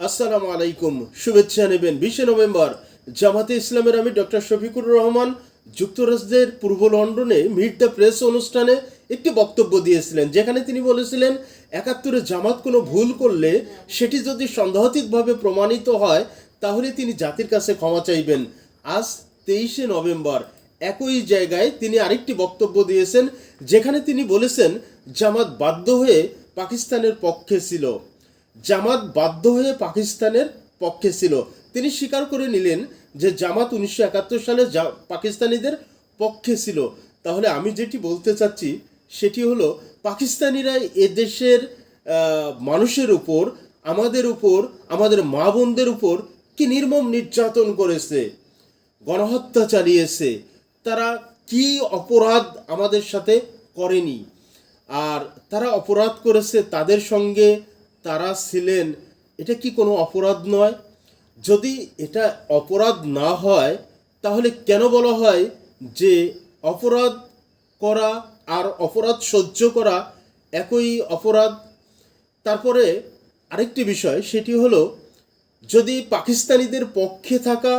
আসসালামু আলাইকুম। শুভেচ্ছা নেবেন বিশে নভেম্বর। জামাতে ইসলামের আমি ডক্টর শফিকুর রহমান যুক্তরাষ্ট্রের পূর্ব লন্ডনে মিট দ্য প্রেস অনুষ্ঠানে একটি বক্তব্য দিয়েছিলেন, যেখানে তিনি বলেছিলেন, একাত্তরে জামাত কোনো ভুল করলে সেটি যদি সন্দেহাতীতভাবে প্রমাণিত হয়, তাহলে তিনি জাতির কাছে ক্ষমা চাইবেন। আজ তেইশে নভেম্বর। একই জায়গায় তিনি আরেকটি বক্তব্য দিয়েছেন, যেখানে তিনি বলেছেন, জামাত বাধ্য হয়ে পাকিস্তানের পক্ষে ছিল। জামাত বাধ্য হয়ে পাকিস্তানের পক্ষে ছিল। তিনি স্বীকার করে নিলেন যে জামাত উনিশশো একাত্তর সালে পাকিস্তানিদের পক্ষে ছিল। তাহলে আমি যেটি বলতে চাচ্ছি, সেটি হলো পাকিস্তানিরা এদেশের মানুষের উপর, আমাদের উপর, আমাদের মা বোনদের উপর কি নির্মম নির্যাতন করেছে, গণহত্যা চালিয়েছে, তারা কি অপরাধ আমাদের সাথে করেনি, আর তারা অপরাধ করেছে তাদের সঙ্গে তারা ছিলেন, এটা কি কোনো অপরাধ নয়? যদি এটা অপরাধ না হয়, তাহলে কেন বলা হয় যে অপরাধ করা আর অপরাধ সহ্য করা একই অপরাধ? তারপরে আরেকটি বিষয়, সেটি হলো, যদি পাকিস্তানিদের পক্ষে থাকা,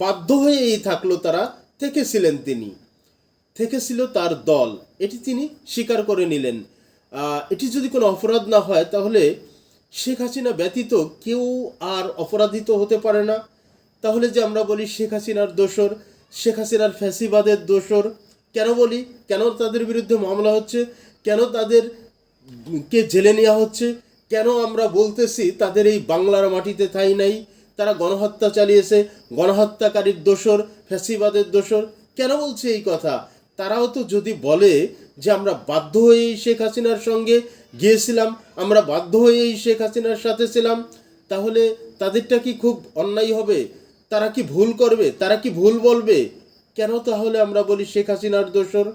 বাধ্য হয়েই থাকল তারা থেকেছিলেন তিনি। থেকেছিল তার দল। এটি তিনি স্বীকার করে নিলেন। এটি যদি কোনো অপরাধ না হয়, তাহলে শেখ হাসিনা ব্যতীত কেউ আর অপরাধিত হতে পারে না। তাহলে যে আমরা বলি শেখ হাসিনার দোষর, শেখ হাসিনার ফ্যাসিবাদের দোষর, কেন বলি? কেন তাদের বিরুদ্ধে মামলা হচ্ছে? কেন তাদের কে জেলে নেওয়া হচ্ছে? কেন আমরা বলতেছি তাদের এই বাংলার মাটিতে ঠাঁই নাই? তারা গণহত্যা চালিয়েছে, গণহত্যাকারীর দোষর, ফ্যাসিবাদের দোষর। কেন বলছে এই কথা? তারাও তো যদি বলে যে আমরা বাধ্য হয়েই শেখ হাসিনার সঙ্গে গিয়েছিলাম, আমরা বাধ্য হয়েই শেখ হাসিনার সাথে ছিলাম, তাহলে তাদেরটা কি খুব অন্যায় হবে? তারা কি ভুল করবে? তারা কি ভুল বলবে? কেন তাহলে আমরা বলি শেখ হাসিনার দোষর?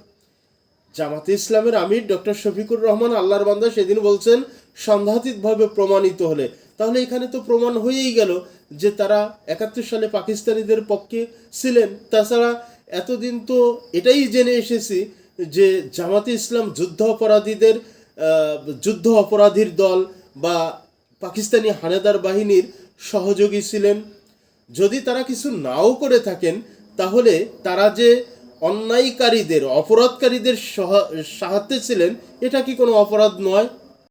জামাতে ইসলামের আমির ডক্টর শফিকুর রহমান আল্লাহর বান্দা সেদিন বলছেন সন্দেহাতীতভাবে প্রমাণিত হলে। তাহলে এখানে তো প্রমাণ হয়েই গেল যে তারা একাত্তর সালে পাকিস্তানিদের পক্ষে ছিলেন। তাছাড়া এতদিন তো এটাই জেনে এসেছি যে জামাতে ইসলাম যুদ্ধ অপরাধীদের যুদ্ধ অপরাধীর দল বা পাকিস্তানি হানাদার বাহিনীর সহযোগী ছিলেন। যদি তারা কিছু নাও করে থাকেন, তাহলে তারা যে অন্যায়কারীদের, অপরাধকারীদের সহ- সাহায্যে ছিলেন, এটা কি কোনো অপরাধ নয়?